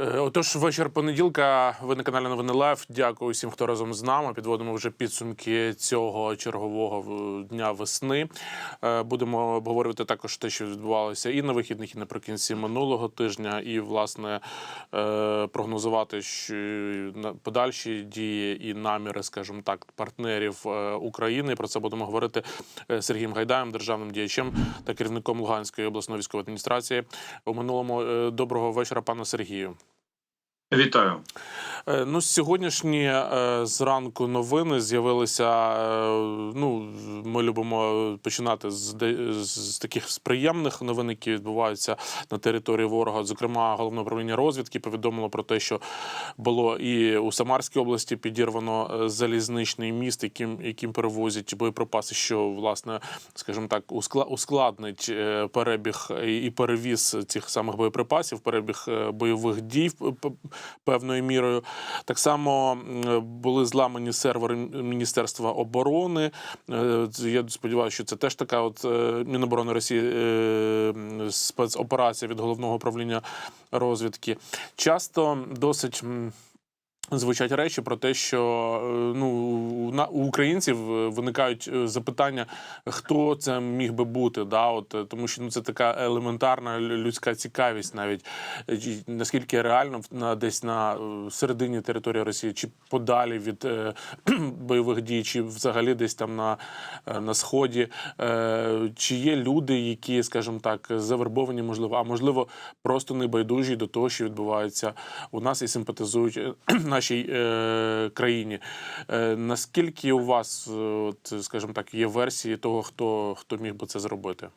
Е, Отож, вечір понеділка. Ви на каналі Новини Лайв. Дякую всім, хто разом з нами. Підводимо вже підсумки цього чергового дня весни. Е, Будемо обговорювати також те, що відбувалося і на вихідних, і наприкінці минулого тижня, і власне е, прогнозувати що подальші дії і наміри, скажімо так, партнерів е, України. Про це будемо говорити е, з Сергієм Гайдаєм, державним діячем та керівником Луганської обласної військової адміністрації. У минулому е, доброго вечора, пане Сергію. Вітаю. Е, Ну, сьогоднішні е, зранку новини з'явилися. е, Ну, ми любимо починати з, де- з таких з приємних новин, які відбуваються на території ворога. Зокрема, головне управління розвідки повідомило про те, що було і у Самарській області підірвано залізничний міст, яким, яким перевозять боєприпаси, що власне, скажімо так, ускла- ускладнить перебіг і перевіз цих самих боєприпасів, перебіг бойових дій певною мірою. Так само були зламані сервери Міністерства оборони. Е, Я сподіваюся, що це теж така от е, Міноборони Росії е, спецоперація від головного управління розвідки. Часто досить. Звучать речі про те, що е, ну у на українців е, виникають е, запитання, хто це міг би бути, да, от тому що ну це така елементарна людська цікавість, навіть. Наскільки реально на десь на середині території Росії, чи подалі від е, бойових дій, чи взагалі десь там на, на сході, е, чи є люди, які, скажімо так, завербовані, можливо, а можливо, просто небайдужі до того, що відбувається у нас і симпатизують е, нашій е, країні. Е, наскільки у вас, е, от, скажімо так, є версії того, хто, хто міг би це зробити?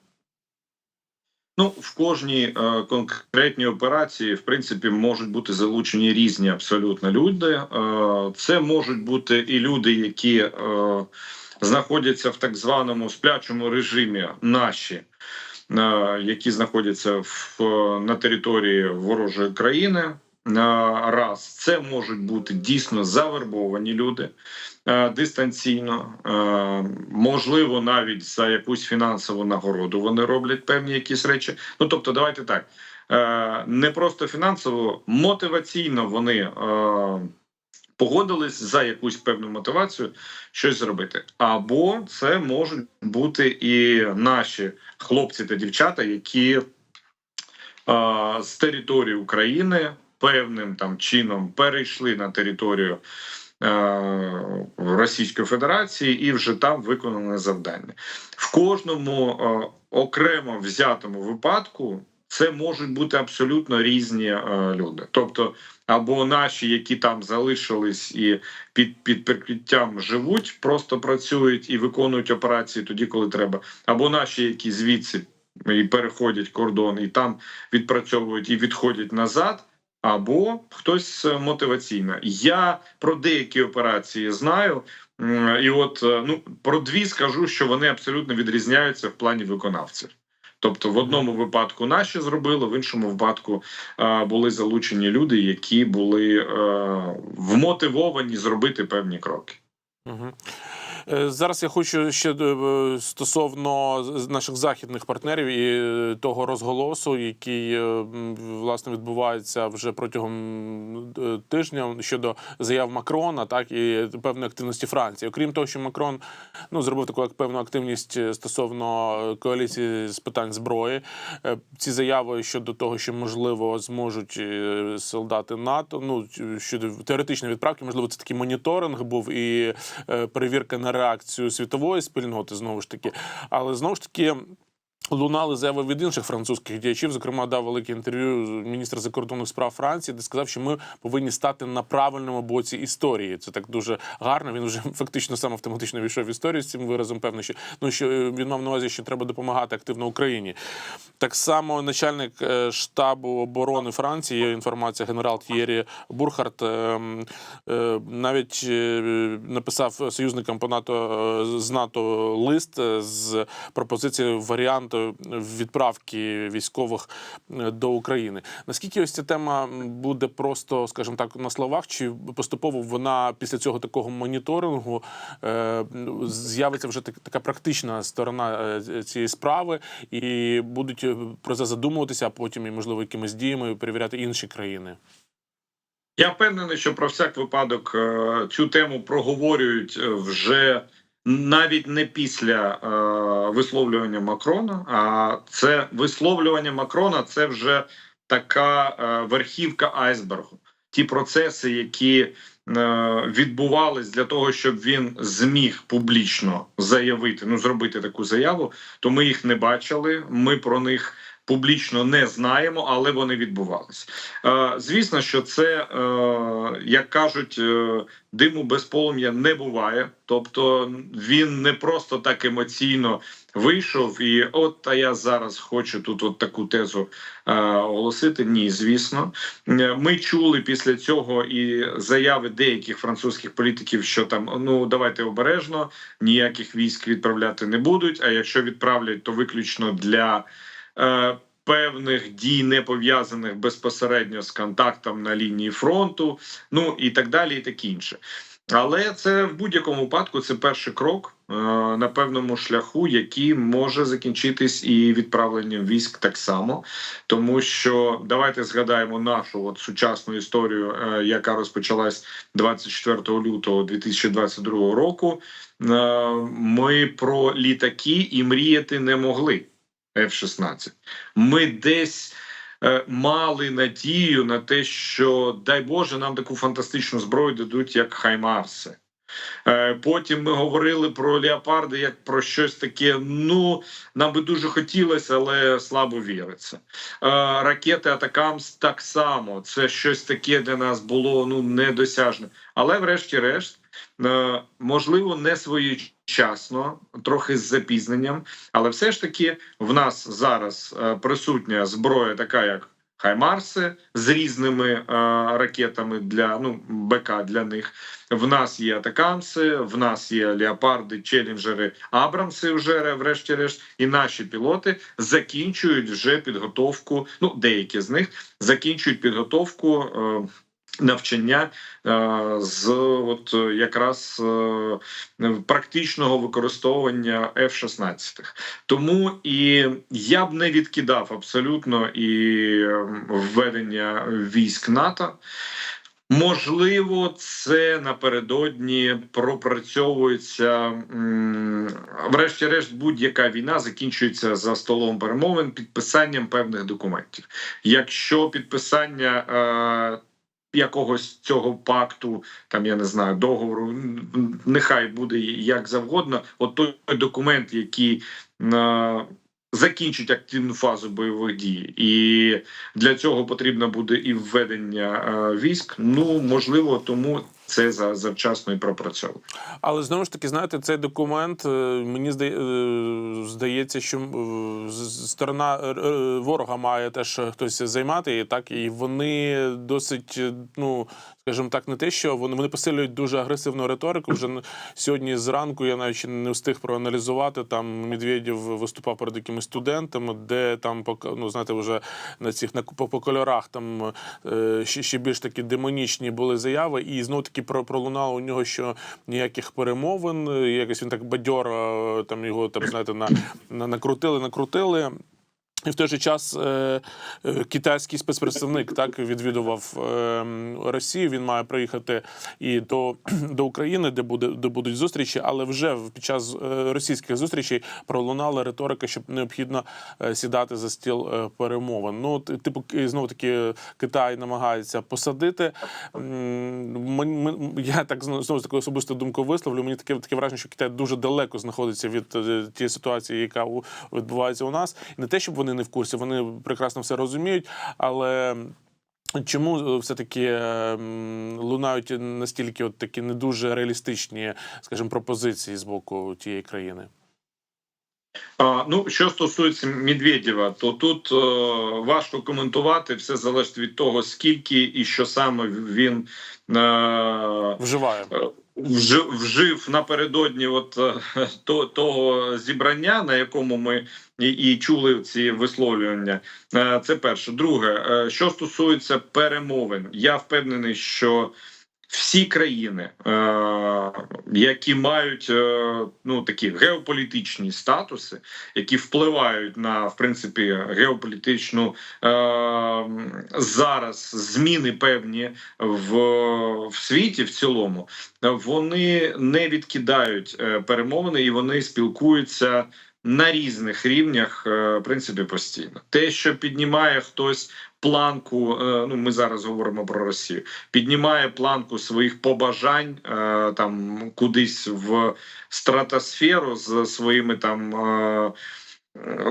Ну, в кожній е, конкретній операції, в принципі, можуть бути залучені різні абсолютно люди. Е, це можуть бути і люди, які е, знаходяться в так званому сплячому режимі, наші, е, які знаходяться в, на території ворожої країни. Раз це можуть бути дійсно завербовані люди е, дистанційно, е, можливо, навіть за якусь фінансову нагороду вони роблять певні якісь речі. Ну тобто, давайте так. е, Не просто фінансово, мотиваційно вони погодились за якусь певну мотивацію щось зробити. Або це можуть бути і наші хлопці та дівчата, які з території України певним там чином перейшли на територію е, Російської Федерації і вже там виконане завдання. В кожному е, окремо взятому випадку це можуть бути абсолютно різні е, люди. Тобто, або наші, які там залишились і під, під прикриттям живуть, просто працюють і виконують операції тоді, коли треба, або наші, які звідси і переходять кордон, і там відпрацьовують і відходять назад. Або хтось е, мотиваційно. Я про деякі операції знаю, і от е, ну про дві скажу, що вони абсолютно відрізняються в плані виконавців. Тобто, в одному випадку наші зробили, в іншому випадку е, були залучені люди, які були е, вмотивовані зробити певні кроки. Угу. Зараз я хочу ще е, стосовно наших західних партнерів і е, того розголосу, який е, власне відбувається вже протягом е, тижня щодо заяв Макрона, так і певної активності Франції. Окрім того, що Макрон ну зробив таку як певну активність е, стосовно е, коаліції з питань зброї. е, Ці заяви щодо того, що можливо зможуть е, солдати НАТО, ну щодо теоретичної відправки, можливо, це такий моніторинг був і е, перевірка на реакцію світової спільноти знову ж таки, але знову ж таки. Лунали заяви від інших французьких діячів. Зокрема, дав велике інтерв'ю міністр закордонних справ Франції, де сказав, що ми повинні стати на правильному боці історії. Це так дуже гарно. Він вже фактично сам автоматично війшов в історію з цим виразом. Певно, що ну що е, він мав на увазі, що треба допомагати активно Україні. Так само начальник е, штабу оборони Франції є інформація генерал Т'єрі Бурхарт е, м, е, навіть написав союзникам по НАТО з НАТО лист з пропозицією варіанту відправки військових е, до України. Наскільки ось ця тема буде просто, скажімо так, на словах, чи поступово вона після цього такого моніторингу е, з'явиться вже так- така практична сторона е, цієї справи, і будуть про це задумуватися, а потім і можливо якимись діями перевіряти інші країни. Я впевнений, що про всяк випадок цю тему проговорюють вже навіть не після е, висловлювання Макрона. А це висловлювання Макрона це вже така е, верхівка айсбергу. Ті процеси, які е, відбувались для того, щоб він зміг публічно заявити, ну зробити таку заяву, то ми їх не бачили. Ми про них публічно не знаємо, але вони відбувались. Е, Звісно, що це, е, як кажуть, е, диму без полум'я не буває. Тобто він не просто так емоційно вийшов і от а я зараз хочу тут от таку тезу оголосити. Ні, звісно, ми чули після цього і заяви деяких французьких політиків, що там ну давайте обережно, ніяких військ відправляти не будуть. А якщо відправлять, то виключно для. Е, Певних дій не пов'язаних безпосередньо з контактом на лінії фронту, ну і так далі, і таке інше. Але це в будь-якому випадку це перший крок е, на певному шляху, який може закінчитись і відправленням військ так само, тому що давайте згадаємо нашу от сучасну історію, е, яка розпочалась 24 лютого 2022 року. Е, ми про літаки і мріяти не могли. F-16. Ми десь е, мали надію на те, що дай Боже, нам таку фантастичну зброю дадуть, як Хаймарси. Е, Потім ми говорили про леопарди як про щось таке. Ну нам би дуже хотілося, але слабо віриться. Е, Ракети Атакамс так само. Це щось таке для нас було ну недосяжне. Але, врешті-решт, можливо, не своєчасно, трохи з запізненням, але все ж таки в нас зараз е, присутня зброя, така як Хаймарси з різними е, ракетами для ну БК для них. В нас є атакамси, в нас є леопарди, челенджери, Абрамси. Вже врешті-решт, і наші пілоти закінчують вже підготовку. Ну деякі з них закінчують підготовку. Е, Навчання е, з от якраз е, практичного використовування F-16. Тому і я б не відкидав абсолютно і ем, введення військ НАТО. Можливо, це напередодні пропрацьовується. Врешті-решт, будь-яка війна закінчується за столом перемовин підписанням певних документів. Якщо підписання е, якогось цього пакту, там я не знаю, договору, нехай буде як завгодно, от той документ, який е, закінчить активну фазу бойових дій, і для цього потрібно буде і введення е, військ. Ну можливо, тому це за завчасно і пропрацьовує. Але знову ж таки, знаєте, цей документ е, мені е, здається, що сторона е, ворога має теж хтось займати, і так і вони досить, ну скажімо так, не те, що вони, вони посилюють дуже агресивну риторику. Вже сьогодні зранку я навіть не встиг проаналізувати. Там Медведєв виступав перед якимись студентами, де там ну, знаєте, вже на цих на по, по кольорах там е, ще, ще більш такі демонічні були заяви, і знов таки про пролунало у нього, що ніяких перемовин. е, Якось він так бадьоро е, там його там знаєте на, на накрутили, накрутили. І в той же час е, е, китайський спецпредставник так відвідував е, Росію. Він має приїхати і до, до України, де буде де будуть зустрічі, але вже під час російських зустрічей пролунала риторика, що необхідно сідати за стіл перемовин. Ну, типу, знову таки Китай намагається посадити. Я так знову таку особисту думку висловлю. Мені таке таке враження, що Китай дуже далеко знаходиться від тієї ситуації, яка відбувається у нас. І не те, щоб вони не в курсі, вони прекрасно все розуміють, але. Чому е, все-таки ем, лунають настільки от такі не дуже реалістичні, скажімо, пропозиції з боку тієї країни? А, ну, що стосується Медведєва, то тут е, важко коментувати. Все залежить від того, скільки і що саме він е, Вживає. Вжив, напередодні от, е, то, того зібрання, на якому ми і, і чули ці висловлювання. Е, Це перше. Друге, е, що стосується перемовин, я впевнений, що всі країни, е, які мають е, ну такі геополітичні статуси, які впливають на в принципі геополітичну е, зараз зміни певні в, в світі в цілому, вони не відкидають перемовини і вони спілкуються. На різних рівнях, в принципі, постійно те, що піднімає хтось планку. е, Ну, ми зараз говоримо про Росію. Піднімає планку своїх побажань е, там кудись в стратосферу з своїми там. е,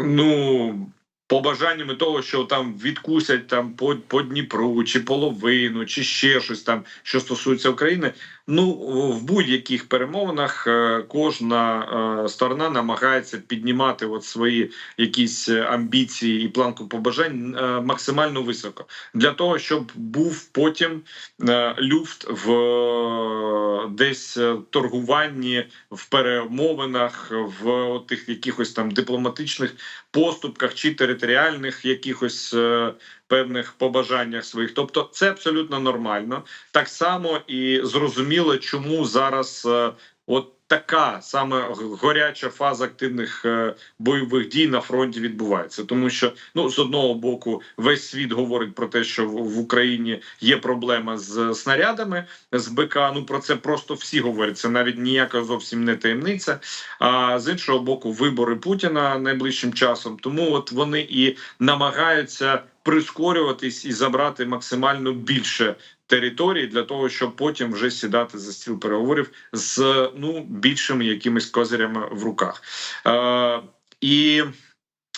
Ну побажаннями того, що там відкусять там по, по Дніпру, чи половину, чи ще щось там, що стосується України. Ну в будь-яких перемовинах е, кожна е, сторона намагається піднімати от свої якісь е, амбіції і планку побажань максимально високо для того, щоб був потім люфт в десь торгуванні, в перемовинах, в тих якихось там дипломатичних поступках чи територіальних якихось е, певних побажаннях своїх. Тобто, це абсолютно нормально. Так само і зрозуміло, чому зараз е, от така саме горяча фаза активних е, бойових дій на фронті відбувається, тому що ну з одного боку весь світ говорить про те, що в, Україні є проблема з снарядами з БК. Ну про це просто всі говорять. Це навіть ніяка зовсім не таємниця. А з іншого боку, вибори Путіна найближчим часом. Тому от вони і намагаються прискорюватись і забрати максимально більше території для того, щоб потім вже сідати за стіл переговорів з ну більшими якимись козирями в руках. Е, і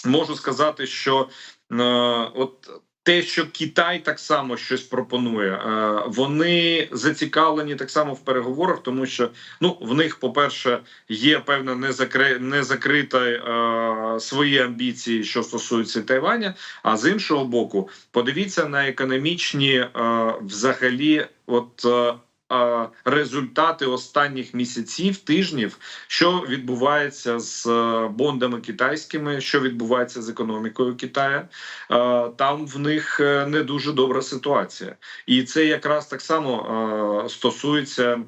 можу сказати, що е, от. Те, що Китай так само щось пропонує, е, вони зацікавлені так само в переговорах, тому що ну в них, по-перше, є певна незакри... незакрита е, свої амбіції, що стосується Тайваня. А з іншого боку, подивіться на економічні е, взагалі, от. Результати останніх місяців, тижнів, що відбувається з е, бондами китайськими, що відбувається з економікою Китаю, Е, там в них е, не дуже добра ситуація, і це якраз так само стосується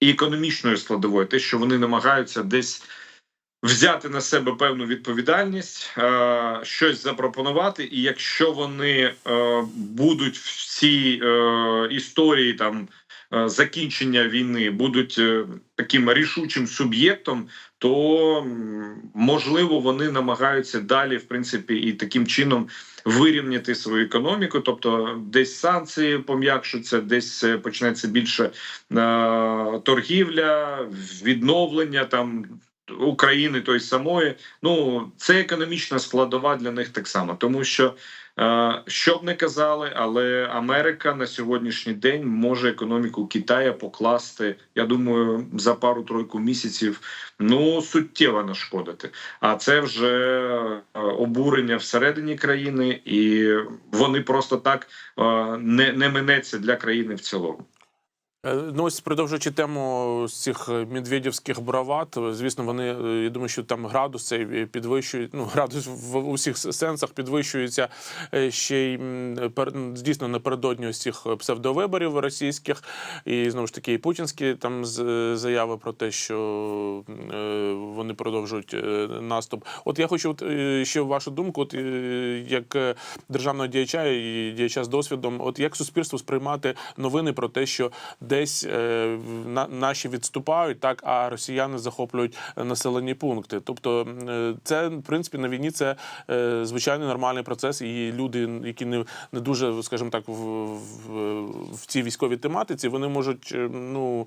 і економічної складової, те, що вони намагаються десь взяти на себе певну відповідальність, щось запропонувати, і якщо вони будуть в цій історії там. Е, Закінчення війни будуть е, таким рішучим суб'єктом, то можливо вони намагаються далі, в принципі, і таким чином вирівняти свою економіку, тобто десь санкції пом'якшуться, десь е, почнеться більше торгівля, відновлення там. України той самої, ну це економічна складова для них так само, тому що що б не казали, але Америка на сьогоднішній день може економіку Китаю покласти. Я думаю, за пару-тройку місяців ну суттєво нашкодити. А це вже е, обурення всередині країни, і вони просто так е, не, не минеться для країни в цілому. Е, Ну, ось продовжуючи тему цих медведівських брават, звісно, вони е, я думаю, що там градус цей підвищують. Ну, градус в усіх сенсах підвищується е, ще й дійсно напередодні ось цих псевдовиборів російських, і знову ж таки і путінські там заяви про те, що е, вони продовжують е, наступ. От я хочу от, е, ще вашу думку, от е, як е, державного діяча і діяча з досвідом, от як суспільство сприймати новини про те, що десь е, на, наші відступають, так а росіяни захоплюють населені пункти. Тобто, е, це в принципі на війні це е, звичайний нормальний процес, і люди, які не, не дуже, скажімо так, в, в, в цій військовій тематиці, вони можуть е, ну.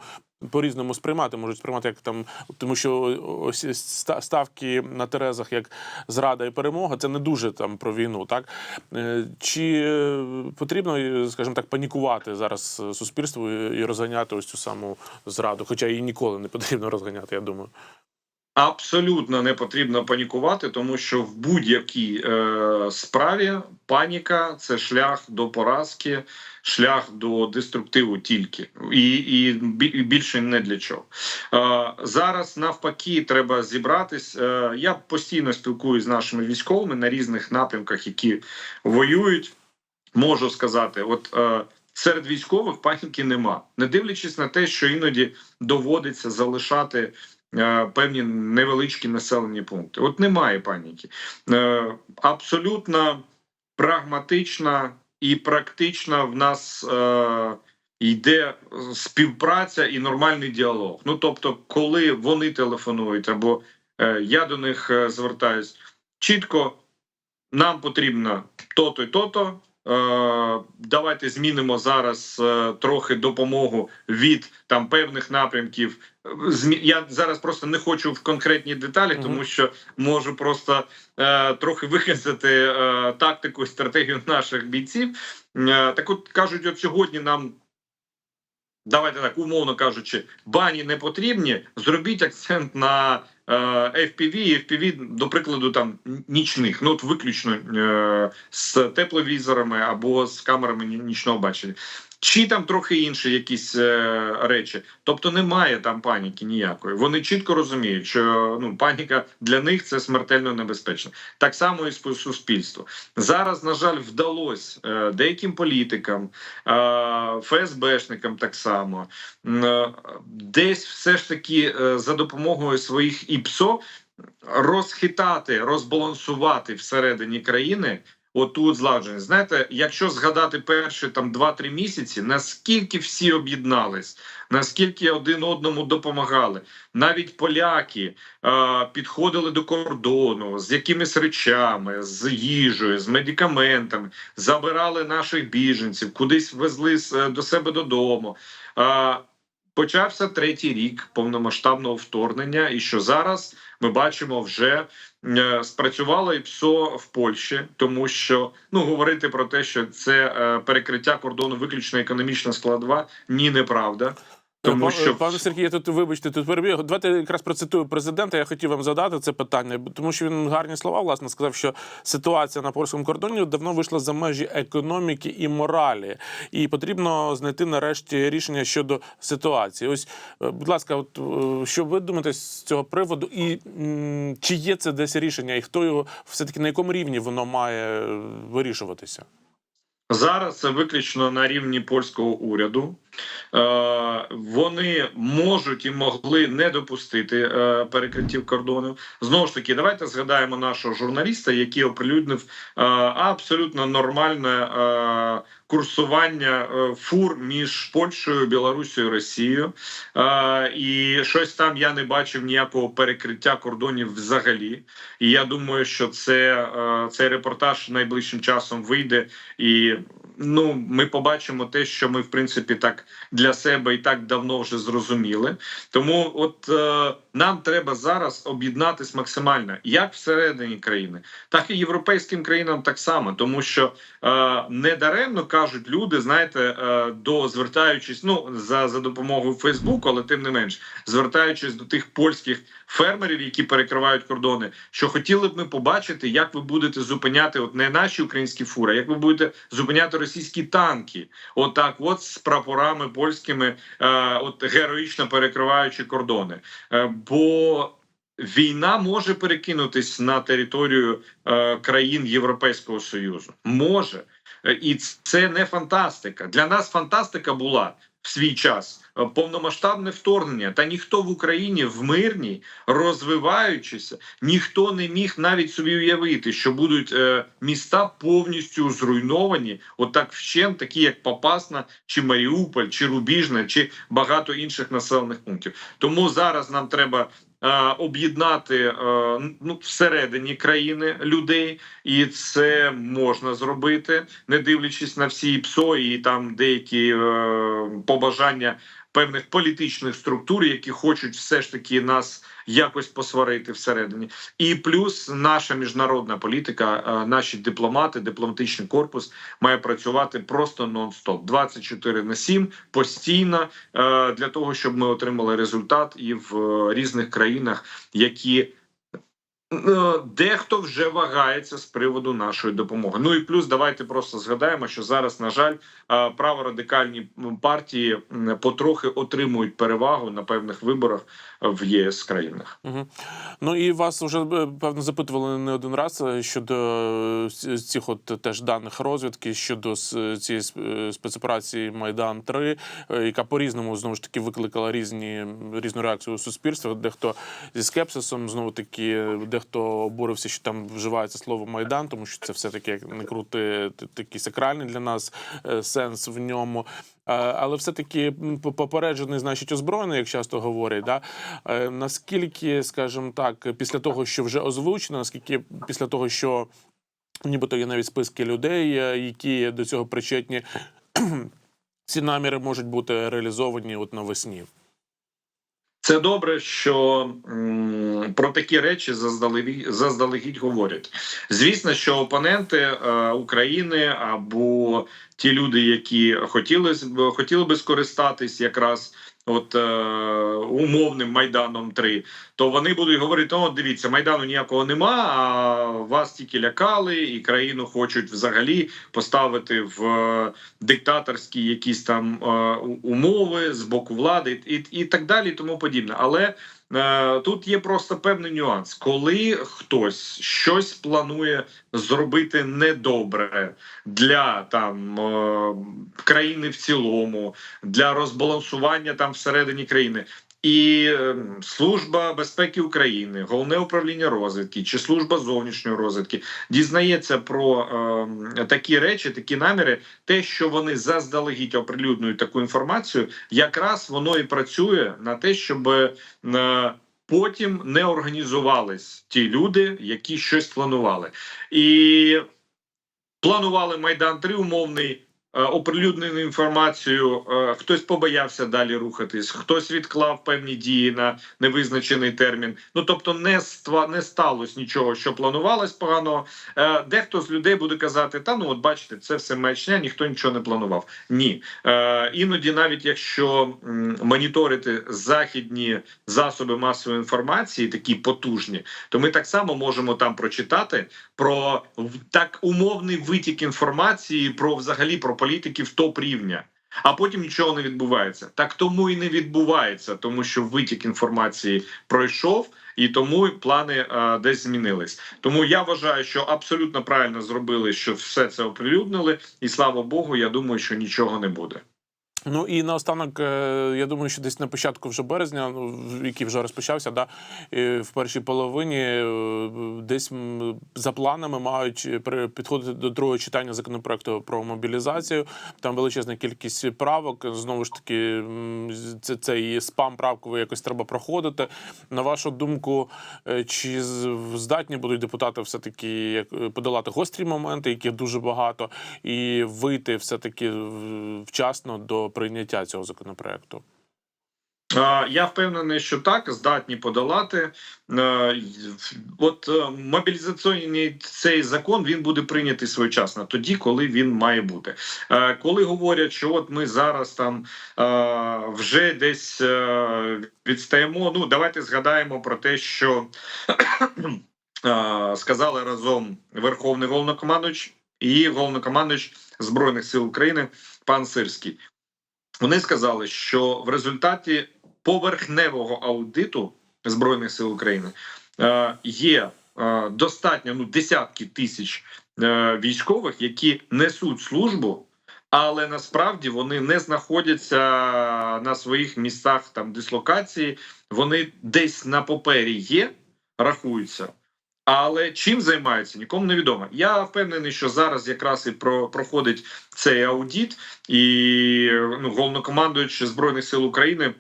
По-різному сприймати, можуть сприймати як там, тому що ось ста- ставки на Терезах як зрада і перемога, це не дуже там про війну. Так Е, чи е, потрібно, е, скажімо так, панікувати зараз суспільству і розганяти ось цю саму зраду? Хоча її ніколи не потрібно розганяти, я думаю. Абсолютно не потрібно панікувати, тому що в будь-якій е, справі паніка це шлях до поразки, шлях до деструктиву тільки і, і, більше не для чого. Е, зараз навпаки треба зібратись. Е, я постійно спілкуюся з нашими військовими на різних напрямках, які воюють. Можу сказати, от е, серед військових паніки нема, не дивлячись на те, що іноді доводиться залишати певні невеличкі населені пункти. От немає паніки. Е, абсолютно прагматична і практична в нас. Е, Йде співпраця і нормальний діалог. Ну тобто, коли вони телефонують, або е, я до них е, звертаюсь чітко, нам потрібно то-то і то-то. Е, давайте змінимо зараз е, трохи допомогу від там певних напрямків. Я зараз просто не хочу в конкретні деталі, тому що можу просто е, трохи виказати е, тактику і стратегію наших бійців. Е, так от кажуть, от сьогодні нам. Давайте так, умовно кажучи, бані не потрібні. Зробіть акцент на е, FPV і FPV, до прикладу, там нічних, ну от виключно е, з тепловізорами або з камерами нічного бачення. Чи там трохи інші якісь е, речі, тобто немає там паніки ніякої. Вони чітко розуміють, що ну паніка для них це смертельно небезпечно. Так само і з суспільству. Зараз, на жаль, вдалося е, деяким політикам, е, ФСБшникам так само, е, десь все ж таки е, за допомогою своїх ІПСО розхитати, розбалансувати всередині країни. Отут зладження. Знаєте, якщо згадати перші там 2-3 місяці, наскільки всі об'єднались, наскільки один одному допомагали, навіть поляки е, підходили до кордону з якимись речами, з їжею, з медикаментами, забирали наших біженців, кудись везли е, до себе додому. Е, почався третій рік повномасштабного вторгнення, і що зараз ми бачимо вже спрацювало і ПСО в Польщі, тому що ну говорити про те, що це е, перекриття кордону виключно економічна складова, ні, неправда. Тому Пан- що пане Сергію, тут вибачте, тут перебіг. Давайте якраз процитую президента. Я хотів вам задати це питання, тому що він гарні слова власне сказав, що ситуація на польському кордоні давно вийшла за межі економіки і моралі, і потрібно знайти нарешті рішення щодо ситуації. Ось, е, будь ласка, от е, що ви думаєте з цього приводу, і м, чи є це десь рішення, і хто його все таки на якому рівні воно має е, вирішуватися? Зараз це виключно на рівні польського уряду. Е, вони можуть і могли не допустити е, перекриттів кордонів. Знову ж таки, давайте згадаємо нашого журналіста, який оприлюднив е, абсолютно нормальне курсування е, фур між Польщею, Білорусією, Росією. Е, і щось там я не бачив ніякого перекриття кордонів взагалі. І я думаю, що це е, цей репортаж найближчим часом вийде і. Ну, ми побачимо те, що ми в принципі так для себе і так давно вже зрозуміли. Тому, от е, нам треба зараз об'єднатись максимально як всередині країни, так і європейським країнам так само, тому що е, не кажуть люди, знаєте, е, до звертаючись ну за, за допомогою Фейсбуку, але тим не менш звертаючись до тих польських фермерів, які перекривають кордони, що хотіли б ми побачити, як ви будете зупиняти от не наші українські фури, як ви будете зупиняти російські танки, отак, от з прапорами польськими, е, от героїчно перекриваючи кордони. Е, бо війна може перекинутись на територію е, країн Європейського Союзу. Може. Е, І це не фантастика. Для нас фантастика була в свій час е, повномасштабне вторгнення. Та ніхто в Україні в мирній, розвиваючися, ніхто не міг навіть собі уявити, що будуть е, міста повністю зруйновані, отак вщент, такі як Попасна, чи Маріуполь, чи Рубіжне, чи багато інших населених пунктів. Тому зараз нам треба. Е, Об'єднати е, ну всередині країни людей, і це можна зробити, не дивлячись на всі ПСО і там деякі е, побажання певних політичних структур, які хочуть все ж таки нас якось посварити всередині. І плюс наша міжнародна політика, е, наші дипломати, дипломатичний корпус має працювати просто нон-стоп 24 на 7, постійно е, для того, щоб ми отримали результат і в е, різних країнах, які Дехто вже вагається з приводу нашої допомоги. Ну і плюс давайте просто згадаємо, що зараз, на жаль, е, праворадикальні партії потрохи отримують перевагу на певних виборах в ЄС країнах. Угу. Ну і вас вже е, певно запитували не один раз е, щодо е, цих от теж даних розвідки щодо цієї сп- спецоперації Майдан 3 е, яка по різному знову ж таки викликала різні різну реакцію у суспільстві. Дехто зі скепсисом, знову таки, дехто обурився, що там вживається слово Майдан, тому що це все таки не крути, такий сакральний для нас сенс в ньому. Е, Але все-таки по- попереджений, значить, озброєний, як часто говорять. Да? Е, Наскільки, скажімо так, після того, що вже озвучено, наскільки після того, що нібито є навіть списки людей, е, які до цього причетні, ці наміри можуть бути реалізовані от навесні. Це добре, що про такі речі заздалегідь, заздалегідь говорять. Звісно, що опоненти е, України або ті люди, які хотіли хотіли би скористатись якраз. От е, умовним майданом 3 то вони будуть говорити: о, дивіться, майдану ніякого нема. А вас тільки лякали, і країну хочуть взагалі поставити в е, диктаторські якісь там е, умови з боку влади, і, і так далі, і тому подібне. Але тут є просто певний нюанс, коли хтось щось планує зробити недобре для там е, країни в цілому, для розбалансування там всередині країни. І е, служба безпеки України, головне управління розвідки чи служба зовнішньої розвідки дізнається про е, такі речі, такі наміри, те, що вони заздалегідь оприлюднюють таку інформацію, якраз воно і працює на те, щоб е, потім не організувались ті люди, які щось планували, і планували майдан 3 умовний. Е, Оприлюднену інформацію, е, хтось побоявся далі рухатись, хтось відклав певні дії на невизначений термін. Ну тобто, не ства не сталося нічого, що планувалось поганого. Е, Дехто з людей буде казати: та ну от бачите, це все маячня, ніхто нічого не планував. Ні, іноді, навіть якщо моніторити західні засоби масової інформації, такі потужні, то ми так само можемо там прочитати про так умовний витік інформації про взагалі про політиків топ рівня. А потім нічого не відбувається. Так тому і не відбувається, тому що витік інформації пройшов, і тому плани а, десь змінились. Тому я вважаю, що абсолютно правильно зробили, що все це оприлюднили, і слава Богу, я думаю, що нічого не буде. Ну і наостанок, е, я думаю, що десь на початку вже березня, ну, який вже розпочався, да, е, в першій половині е, десь за планами мають при- підходити до другого читання законопроекту про мобілізацію. Там величезна кількість правок. Знову ж таки, це цей спам правковий якось треба проходити. На вашу думку, е, чи здатні будуть депутати все таки е, подолати гострі моменти, яких дуже багато, і вийти все таки вчасно до прийняття цього законопроекту? Я впевнений, що так здатні подолати. Е, От е, мобілізаційний цей закон він буде прийнятий своєчасно, тоді, коли він має бути. Е, Коли говорять, що от ми зараз там вже десь відстаємо. Ну давайте згадаємо про те, що сказали разом Верховний головнокомандуюч і головнокомандуюч Збройних сил України пан Сирський. Вони сказали, що в результаті поверхневого аудиту збройних сил України е, є е, достатньо ну десятки тисяч е, військових, які несуть службу. Але насправді вони не знаходяться на своїх місцях там дислокації. Вони десь на папері є, рахуються. Але чим займаються, нікому не відомо. Я впевнений, що зараз якраз і про проходить цей аудіт, і ну, головнокомандуючий збройних сил України.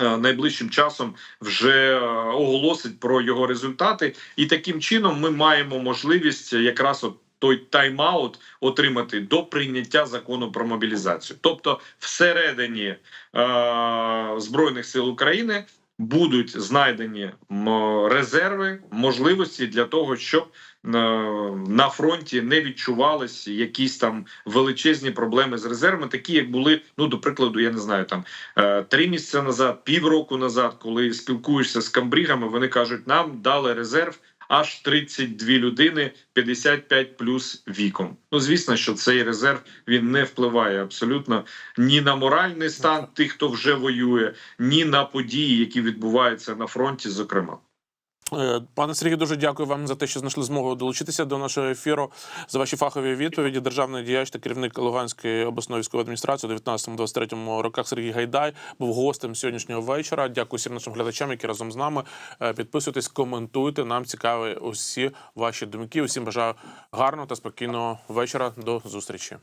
е, Найближчим часом вже е, оголосить про його результати, і таким чином ми маємо можливість якраз от той тайм-аут отримати до прийняття закону про мобілізацію. Тобто, всередині е, збройних сил України будуть знайдені резерви, можливості для того, щоб е, на фронті не відчувалися якісь там величезні проблеми з резервами, такі як були, ну до прикладу, я не знаю, там е, три місяці назад, півроку назад, коли спілкуєшся з камбрігами, вони кажуть, нам дали резерв. Аж 32 людини 55 плюс віком. Ну звісно, що цей резерв він не впливає абсолютно ні на моральний стан тих, хто вже воює, ні на події, які відбуваються на фронті, зокрема. Е, Пане Сергію, дуже дякую вам за те, що знайшли змогу долучитися до нашого ефіру за ваші фахові відповіді. Державний діяч та керівник Луганської обласної військової адміністрації у 19-23 роках Сергій Гайдай був гостем сьогоднішнього вечора. Дякую всім нашим глядачам, які разом з нами. Е, Підписуйтесь, коментуйте. Нам цікаві усі ваші думки. Усім бажаю гарного та спокійного вечора. До зустрічі.